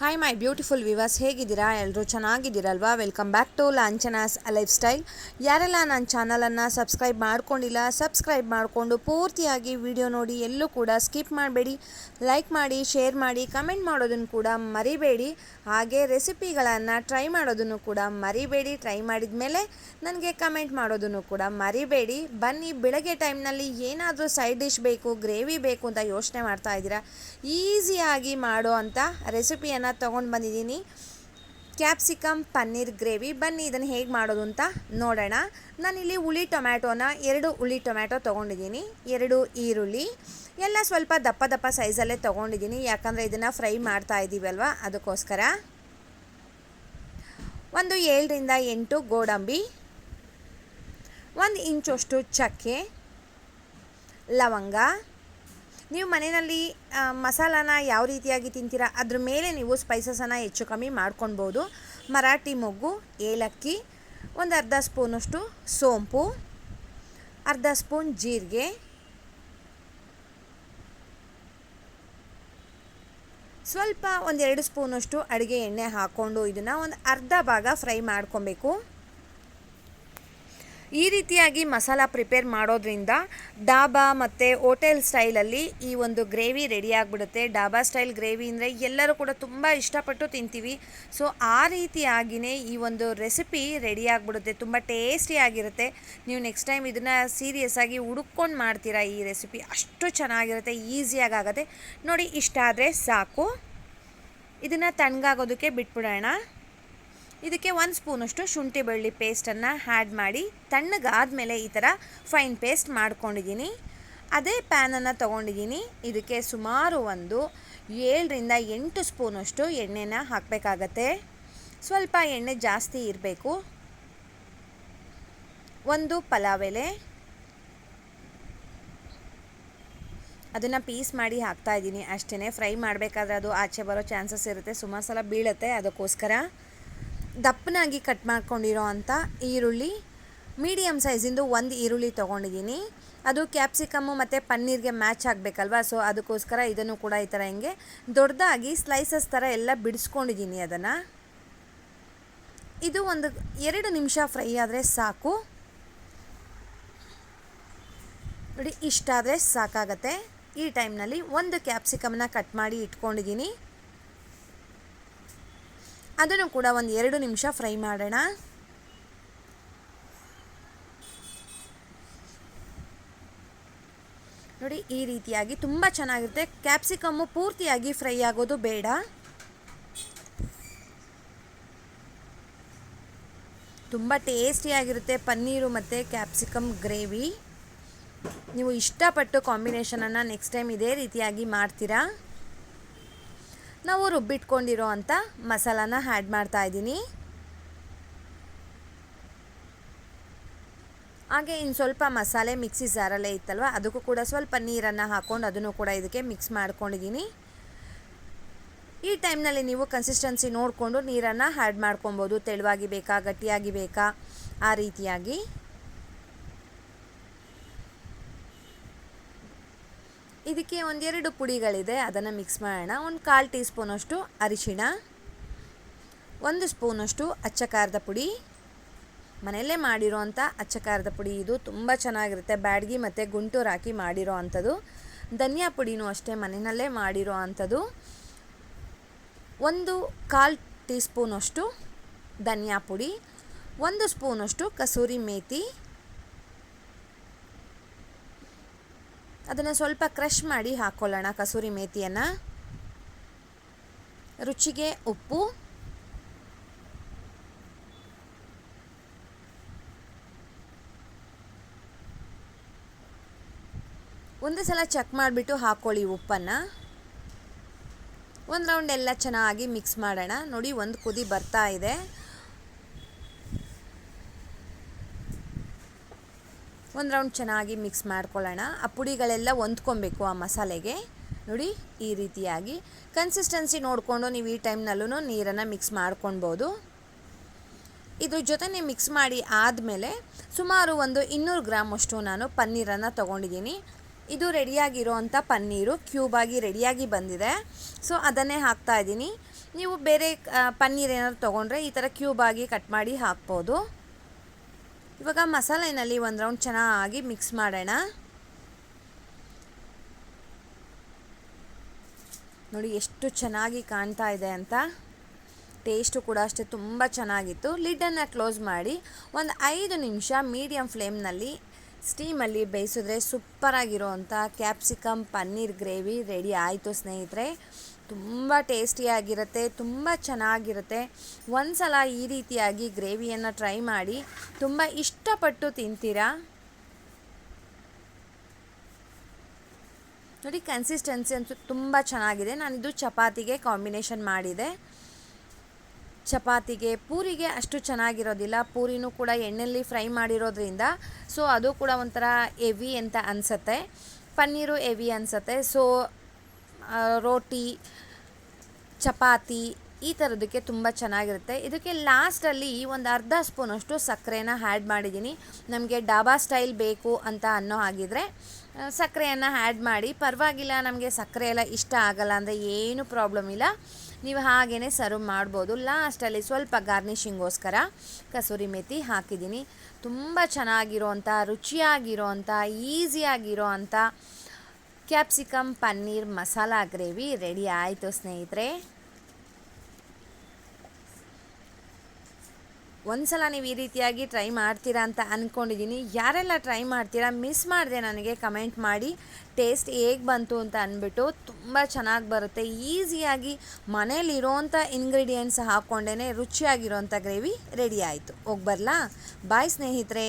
Hi my beautiful viewers ಹೇಗಿದ್ದೀರಾ? ಎಲ್ಲರೂ ಚೆನ್ನಾಗಿದ್ದೀರಲ್ವಾ? Welcome back to Lanchana's lifestyle ಯಾರೆಲ್ಲ ನನ್ನ ಚಾನಲನ್ನು ಸಬ್ಸ್ಕ್ರೈಬ್ ಮಾಡ್ಕೊಂಡಿಲ್ಲ ಸಬ್ಸ್ಕ್ರೈಬ್ ಮಾಡಿಕೊಂಡು ಪೂರ್ತಿಯಾಗಿ ವಿಡಿಯೋ ನೋಡಿ, ಎಲ್ಲೂ ಕೂಡ ಸ್ಕಿಪ್ ಮಾಡಬೇಡಿ. ಲೈಕ್ ಮಾಡಿ ಶೇರ್ ಮಾಡಿ ಕಮೆಂಟ್ ಮಾಡೋದನ್ನು ಕೂಡ ಮರಿಬೇಡಿ. ಹಾಗೆ ರೆಸಿಪಿಗಳನ್ನು ಟ್ರೈ ಮಾಡೋದನ್ನು ಕೂಡ ಮರಿಬೇಡಿ. ಟ್ರೈ ಮಾಡಿದ ಮೇಲೆ ನನಗೆ ಕಮೆಂಟ್ ಮಾಡೋದನ್ನು ಕೂಡ ಮರಿಬೇಡಿ. ಬನ್ನಿ, ಬೆಳಗ್ಗೆ ಟೈಮ್ನಲ್ಲಿ ಏನಾದರೂ ಸೈಡ್ ಡಿಶ್ ಬೇಕು ಗ್ರೇವಿ ಬೇಕು ಅಂತ ಯೋಚನೆ ಮಾಡ್ತಾ ಇದ್ದೀರಾ? ಈಸಿಯಾಗಿ ಮಾಡೋ ಅಂಥ ರೆಸಿಪಿಯನ್ನು ತೊಗೊಂಡು ಬಂದಿದ್ದೀನಿ. Capsicum paneer, gravy. ಬನ್ನಿ ಇದನ್ನು ಹೇಗೆ ಮಾಡೋದು ಅಂತ ನೋಡೋಣ. ನಾನಿಲ್ಲಿ ಹುಳಿ ಟೊಮ್ಯಾಟೋನ ಎರಡು ಹುಳಿ ಟೊಮ್ಯಾಟೊ ತೊಗೊಂಡಿದ್ದೀನಿ. ಎರಡು ಈರುಳ್ಳಿ. ಎಲ್ಲ ಸ್ವಲ್ಪ ದಪ್ಪ ದಪ್ಪ ಸೈಜಲ್ಲೇ ತೊಗೊಂಡಿದ್ದೀನಿ. ಯಾಕಂದರೆ ಇದನ್ನು ಫ್ರೈ ಮಾಡ್ತಾ ಇದ್ದೀವಲ್ವ ಅದಕ್ಕೋಸ್ಕರ. ಒಂದು ಏಳರಿಂದ ಎಂಟು ಗೋಡಂಬಿ. ಒಂದು ಇಂಚಷ್ಟು ಚಕ್ಕೆ. ಲವಂಗ. ನೀವು ಮನೆಯಲ್ಲಿ ಮಸಾಲಾನ ಯಾವ ರೀತಿಯಾಗಿ ತಿಂತೀರಾ? ಅದ್ರ ಮೇಲೆ ನೀವು ಸ್ಪೈಸಸನ್ನು ಹೆಚ್ಚು ಕಮ್ಮಿ ಮಾಡ್ಕೊಳ್ಬೋದು ಮರಾಠಿ ಮೊಗ್ಗು, ಏಲಕ್ಕಿ, ಒಂದು ಅರ್ಧ ಸ್ಪೂನಷ್ಟು ಸೋಂಪು, ಅರ್ಧ ಸ್ಪೂನ್ ಜೀರಿಗೆ, ಸ್ವಲ್ಪ ಒಂದೆರಡು ಸ್ಪೂನಷ್ಟು ಅಡುಗೆ ಎಣ್ಣೆ ಹಾಕ್ಕೊಂಡು ಇದನ್ನು ಒಂದು ಅರ್ಧ ಭಾಗ ಫ್ರೈ ಮಾಡ್ಕೊಬೇಕು ಈ ರೀತಿಯಾಗಿ ಮಸಾಲ ಪ್ರಿಪೇರ್ ಮಾಡೋದ್ರಿಂದ ಡಾಬಾ ಮತ್ತು ಹೋಟೆಲ್ ಸ್ಟೈಲಲ್ಲಿ ಈ ಒಂದು ಗ್ರೇವಿ ರೆಡಿ ಆಗಿಬಿಡುತ್ತೆ. ಡಾಬಾ ಸ್ಟೈಲ್ ಗ್ರೇವಿ ಅಂದರೆ ಎಲ್ಲರೂ ಕೂಡ ತುಂಬ ಇಷ್ಟಪಟ್ಟು ತಿಂತೀವಿ. ಸೊ, ಆ ರೀತಿಯಾಗಿಯೇ ಈ ಒಂದು ರೆಸಿಪಿ ರೆಡಿ ಆಗಿಬಿಡುತ್ತೆ. ತುಂಬ ಟೇಸ್ಟಿಯಾಗಿರುತ್ತೆ ನೀವು ನೆಕ್ಸ್ಟ್ ಟೈಮ್ ಇದನ್ನು ಸೀರಿಯಸ್ ಆಗಿ ಹುಡುಕೊಂಡು ಮಾಡ್ತೀರಾ ಈ ರೆಸಿಪಿ, ಅಷ್ಟು ಚೆನ್ನಾಗಿರುತ್ತೆ ಈಸಿಯಾಗಿ ಆಗುತ್ತೆ. ನೋಡಿ, ಇಷ್ಟ ಆದರೆ ಸಾಕು. ಇದನ್ನು ತಣ್ಣಗಾಗೋದಕ್ಕೆ ಬಿಟ್ಬಿಡೋಣ. ಇದಕ್ಕೆ ಒಂದು ಸ್ಪೂನಷ್ಟು ಶುಂಠಿ ಬೆಳ್ಳಿ ಪೇಸ್ಟನ್ನು ಆ್ಯಡ್ ಮಾಡಿ ತಣ್ಣಗಾದ ಮೇಲೆ ಈ ಥರ ಫೈನ್ ಪೇಸ್ಟ್ ಮಾಡ್ಕೊಂಡಿದ್ದೀನಿ. ಅದೇ ಪ್ಯಾನನ್ನು ತೊಗೊಂಡಿದ್ದೀನಿ. ಇದಕ್ಕೆ ಸುಮಾರು ಒಂದು ಏಳರಿಂದ ಎಂಟು ಸ್ಪೂನಷ್ಟು ಎಣ್ಣೆನ ಹಾಕಬೇಕಾಗತ್ತೆ. ಸ್ವಲ್ಪ ಎಣ್ಣೆ ಜಾಸ್ತಿ ಇರಬೇಕು. ಒಂದು ಪಲಾವ್ ಎಲೆ. ಅದನ್ನು ಪೀಸ್ ಮಾಡಿ ಹಾಕ್ತಾ ಇದ್ದೀನಿ. ಅಷ್ಟೇ ಫ್ರೈ ಮಾಡಬೇಕಾದ್ರೆ ಅದು ಆಚೆ ಬರೋ ಚಾನ್ಸಸ್ ಇರುತ್ತೆ. ಸುಮಾರು ಸಲ ಬೀಳುತ್ತೆ ಅದಕ್ಕೋಸ್ಕರ. ದಪ್ಪನಾಗಿ ಕಟ್ ಮಾಡ್ಕೊಂಡಿರೋ ಅಂಥ ಈರುಳ್ಳಿ ಮೀಡಿಯಮ್ ಸೈಜಿಂದು ಒಂದು ಈರುಳ್ಳಿ ತೊಗೊಂಡಿದ್ದೀನಿ ಅದು ಕ್ಯಾಪ್ಸಿಕಮ್ಮು ಮತ್ತು ಪನ್ನೀರ್ಗೆ ಮ್ಯಾಚ್ ಆಗಬೇಕಲ್ವಾ? ಸೊ ಅದಕ್ಕೋಸ್ಕರ ಇದನ್ನು ಕೂಡ ಈ ಥರ ಹಿಂಗೆ ದೊಡ್ಡದಾಗಿ ಸ್ಲೈಸಸ್ ಥರ ಎಲ್ಲ ಬಿಡಿಸ್ಕೊಂಡಿದ್ದೀನಿ ಅದನ್ನು. ಇದು ಒಂದು ಎರಡು ನಿಮಿಷ ಫ್ರೈ ಆದರೆ ಸಾಕು. ನೋಡಿ, ಇಷ್ಟಾದರೆ ಸಾಕಾಗತ್ತೆ. ಈ ಟೈಮ್ನಲ್ಲಿ ಒಂದು ಕ್ಯಾಪ್ಸಿಕಮ್ನ ಕಟ್ ಮಾಡಿ ಇಟ್ಕೊಂಡಿದ್ದೀನಿ ಅದನ್ನು ಕೂಡ ಒಂದು ಎರಡು ನಿಮಿಷ ಫ್ರೈ ಮಾಡೋಣ. ನೋಡಿ, ಈ ರೀತಿಯಾಗಿ ತುಂಬ ಚೆನ್ನಾಗಿರುತ್ತೆ. ಕ್ಯಾಪ್ಸಿಕಮ್ಮು ಪೂರ್ತಿಯಾಗಿ ಫ್ರೈ ಆಗೋದು ಬೇಡ. ತುಂಬ ಟೇಸ್ಟಿಯಾಗಿರುತ್ತೆ ಪನ್ನೀರು ಮತ್ತು ಕ್ಯಾಪ್ಸಿಕಮ್ ಗ್ರೇವಿ. ನೀವು ಇಷ್ಟಪಟ್ಟು ಕಾಂಬಿನೇಷನನ್ನು ನೆಕ್ಸ್ಟ್ ಟೈಮ್ ಇದೇ ರೀತಿಯಾಗಿ ಮಾಡ್ತೀರಾ. ನಾವು ರುಬ್ಬಿಟ್ಕೊಂಡಿರೋ ಅಂಥ ಮಸಾಲಾನ ಆ್ಯಡ್ ಮಾಡ್ತಾ ಇದ್ದೀನಿ. ಹಾಗೆ ಇನ್ನು ಸ್ವಲ್ಪ ಮಸಾಲೆ ಮಿಕ್ಸಿ ಜಾರಲ್ಲೇ ಇತ್ತಲ್ವ, ಅದಕ್ಕೂ ಕೂಡ ಸ್ವಲ್ಪ ನೀರನ್ನು ಹಾಕ್ಕೊಂಡು ಅದನ್ನು ಕೂಡ ಇದಕ್ಕೆ ಮಿಕ್ಸ್ ಮಾಡ್ಕೊಂಡಿದ್ದೀನಿ. ಈ ಟೈಮ್ನಲ್ಲಿ ನೀವು ಕನ್ಸಿಸ್ಟೆನ್ಸಿ ನೋಡಿಕೊಂಡು ನೀರನ್ನು ಆ್ಯಡ್ ಮಾಡ್ಕೊಬೋದು, ತೆಳುವಾಗಿ ಬೇಕಾ, ಗಟ್ಟಿಯಾಗಿ ಬೇಕಾ, ಆ ರೀತಿಯಾಗಿ. ಇದಕ್ಕೆ ಒಂದೆರಡು ಪುಡಿಗಳಿದೆ, ಅದನ್ನು ಮಿಕ್ಸ್ ಮಾಡೋಣ. ಒಂದು ಕಾಲು ಟೀ ಸ್ಪೂನಷ್ಟು ಅರಿಶಿಣ, ಒಂದು ಸ್ಪೂನಷ್ಟು ಅಚ್ಚ ಖಾರದ ಪುಡಿ. ಮನೆಯಲ್ಲೇ ಮಾಡಿರೋ ಅಂಥ ಅಚ್ಚ ಖಾರದ ಪುಡಿ ಇದು ತುಂಬ ಚೆನ್ನಾಗಿರುತ್ತೆ. ಬ್ಯಾಡ್ಗಿ ಮತ್ತು ಗುಂಟೂರು ಹಾಕಿ ಮಾಡಿರೋ ಅಂಥದ್ದು. ಧನಿಯಾ ಪುಡಿನೂ ಅಷ್ಟೇ ಮನೆಯಲ್ಲೇ ಮಾಡಿರೋ ಅಂಥದ್ದು. ಒಂದು ಕಾಲು ಟೀ ಸ್ಪೂನಷ್ಟು ಧನಿಯಾ ಪುಡಿ, ಒಂದು ಸ್ಪೂನಷ್ಟು ಕಸೂರಿ ಮೇಥಿ ಅದನ್ನು ಸ್ವಲ್ಪ ಕ್ರಷ್ ಮಾಡಿ ಹಾಕ್ಕೊಳ್ಳೋಣ ಕಸೂರಿ ಮೇಥಿಯನ್ನು ರುಚಿಗೆ ಉಪ್ಪು. ಒಂದು ಸಲ ಚೆಕ್ ಮಾಡಿಬಿಟ್ಟು ಹಾಕ್ಕೊಳ್ಳಿ ಉಪ್ಪನ್ನು. ಒಂದು ರೌಂಡ್ ಎಲ್ಲ ಚೆನ್ನಾಗಿ ಮಿಕ್ಸ್ ಮಾಡೋಣ. ನೋಡಿ ಒಂದು ಕುದಿ ಬರ್ತಾ ಇದೆ. ಒಂದು ರೌಂಡ್ ಚೆನ್ನಾಗಿ ಮಿಕ್ಸ್ ಮಾಡ್ಕೊಳ್ಳೋಣ. ಆ ಪುಡಿಗಳೆಲ್ಲ ಹೊಂದ್ಕೊಬೇಕು ಆ ಮಸಾಲೆಗೆ. ನೋಡಿ, ಈ ರೀತಿಯಾಗಿ. ಕನ್ಸಿಸ್ಟೆನ್ಸಿ ನೋಡಿಕೊಂಡು ನೀವು ಈ ಟೈಮ್ನಲ್ಲೂ ನೀರನ್ನು ಮಿಕ್ಸ್ ಮಾಡ್ಕೊಳ್ಬೋದು. ಇದ್ರ ಜೊತೆ ಮಿಕ್ಸ್ ಮಾಡಿ ಆದಮೇಲೆ ಸುಮಾರು ಒಂದು ಇನ್ನೂರು ಗ್ರಾಮ್ ಅಷ್ಟು ನಾನು ಪನ್ನೀರನ್ನು ತೊಗೊಂಡಿದ್ದೀನಿ. ಇದು ರೆಡಿಯಾಗಿರೋವಂಥ ಪನ್ನೀರು ಕ್ಯೂಬಾಗಿ ರೆಡಿಯಾಗಿ ಬಂದಿದೆ. ಸೊ ಅದನ್ನೇ ಹಾಕ್ತಾ ಇದ್ದೀನಿ. ನೀವು ಬೇರೆ ಪನ್ನೀರ್ ಏನಾದ್ರು ತೊಗೊಂಡ್ರೆ ಈ ಥರ ಕ್ಯೂಬಾಗಿ ಕಟ್ ಮಾಡಿ ಹಾಕ್ಬೋದು. ಇವಾಗ ಮಸಾಲೆನಲ್ಲಿ ಒಂದು ರೌಂಡ್ ಚೆನ್ನಾಗಿ ಮಿಕ್ಸ್ ಮಾಡೋಣ. ನೋಡಿ ಎಷ್ಟು ಚೆನ್ನಾಗಿ ಕಾಣ್ತಾ ಇದೆ ಅಂತ. ಟೇಸ್ಟು ಕೂಡ ಅಷ್ಟೇ ತುಂಬ ಚೆನ್ನಾಗಿತ್ತು. ಲಿಡ್ಡನ್ನು ಕ್ಲೋಸ್ ಮಾಡಿ ಒಂದು ಐದು ನಿಮಿಷ ಮೀಡಿಯಮ್ ಫ್ಲೇಮ್ನಲ್ಲಿ ಸ್ಟೀಮಲ್ಲಿ ಬೇಯಿಸಿದ್ರೆ ಸೂಪರಾಗಿರೋವಂಥ ಕ್ಯಾಪ್ಸಿಕಮ್ ಪನ್ನೀರ್ ಗ್ರೇವಿ ರೆಡಿ ಆಯಿತು ಸ್ನೇಹಿತರೆ. ತುಂಬ ಟೇಸ್ಟಿಯಾಗಿರುತ್ತೆ, ತುಂಬ ಚೆನ್ನಾಗಿರುತ್ತೆ. ಒಂದ್ಸಲ ಈ ರೀತಿಯಾಗಿ ಗ್ರೇವಿಯನ್ನು ಟ್ರೈ ಮಾಡಿ, ತುಂಬ ಇಷ್ಟಪಟ್ಟು ತಿಂತೀರಾ? ನೋಡಿ ಕನ್ಸಿಸ್ಟೆನ್ಸಿ ಅಂತೂ ತುಂಬ ಚೆನ್ನಾಗಿದೆ. ನಾನಿದು ಚಪಾತಿಗೆ ಕಾಂಬಿನೇಷನ್ ಮಾಡಿದೆ. ಚಪಾತಿಗೆ, ಪೂರಿಗೆ ಅಷ್ಟು ಚೆನ್ನಾಗಿರೋದಿಲ್ಲ. ಪೂರಿನೂ ಕೂಡ ಎಣ್ಣೆಯಲ್ಲಿ ಫ್ರೈ ಮಾಡಿರೋದ್ರಿಂದ, ಸೊ ಅದು ಕೂಡ ಒಂಥರ ಎವಿ ಅಂತ ಅನಿಸತ್ತೆ. ಪನ್ನೀರು ಎವಿ ಅನಿಸತ್ತೆ. ಸೊ ರೋಟಿ, ಚಪಾತಿ ಈ ಥರದಕ್ಕೆ ತುಂಬ ಚೆನ್ನಾಗಿರುತ್ತೆ. ಇದಕ್ಕೆ ಲಾಸ್ಟಲ್ಲಿ ಒಂದು ಅರ್ಧ ಸ್ಪೂನಷ್ಟು ಸಕ್ಕರೆನ ಆ್ಯಡ್ ಮಾಡಿದ್ದೀನಿ. ನಮಗೆ ಡಾಬಾ ಸ್ಟೈಲ್ ಬೇಕು ಅಂತ ಅನ್ನೋ ಹಾಗಿದ್ರೆ ಸಕ್ಕರೆಯನ್ನು ಆ್ಯಡ್ ಮಾಡಿ. ಪರವಾಗಿಲ್ಲ, ನಮಗೆ ಸಕ್ಕರೆ ಎಲ್ಲ ಇಷ್ಟ ಆಗಲ್ಲ ಅಂದರೆ ಏನೂ ಪ್ರಾಬ್ಲಮ್ ಇಲ್ಲ. ನೀವು ಹಾಗೇ ಸರ್ವ್ ಮಾಡ್ಬೋದು. ಲಾಸ್ಟಲ್ಲಿ ಸ್ವಲ್ಪ ಗಾರ್ನಿಷಿಂಗೋಸ್ಕರ ಕಸೂರಿ ಮೆಥಿ ಹಾಕಿದ್ದೀನಿ. ತುಂಬ ಚೆನ್ನಾಗಿರೋವಂಥ ರುಚಿಯಾಗಿರೋವಂಥ ಈಸಿಯಾಗಿರೋ ಅಂಥ capsicum paneer, masala, gravy, ready ಆಯಿತು ಸ್ನೇಹಿತರೆ. ಒಂದ್ಸಲ ನೀವು ಈ ರೀತಿಯಾಗಿ ಟ್ರೈ ಮಾಡ್ತೀರಾ ಅಂತ ಅಂದ್ಕೊಂಡಿದ್ದೀನಿ ಯಾರೆಲ್ಲ ಟ್ರೈ ಮಾಡ್ತೀರಾ, ಮಿಸ್ ಮಾಡಿದೆ ನನಗೆ ಕಮೆಂಟ್ ಮಾಡಿ. ಟೇಸ್ಟ್ ಹೇಗೆ ಬಂತು ಅಂತ ಅಂದ್ಬಿಟ್ಟು ತುಂಬ ಚೆನ್ನಾಗಿ ಬರುತ್ತೆ. ಈಸಿಯಾಗಿ ಮನೇಲಿರೋಂಥ ಇಂಗ್ರೀಡಿಯೆಂಟ್ಸ್ ಹಾಕ್ಕೊಂಡೇ ರುಚಿಯಾಗಿರೋಂಥ ಗ್ರೇವಿ ರೆಡಿ ಆಯಿತು. ಹೋಗಿ ಬರಲಾ? ಬಾಯ್ ಸ್ನೇಹಿತರೆ.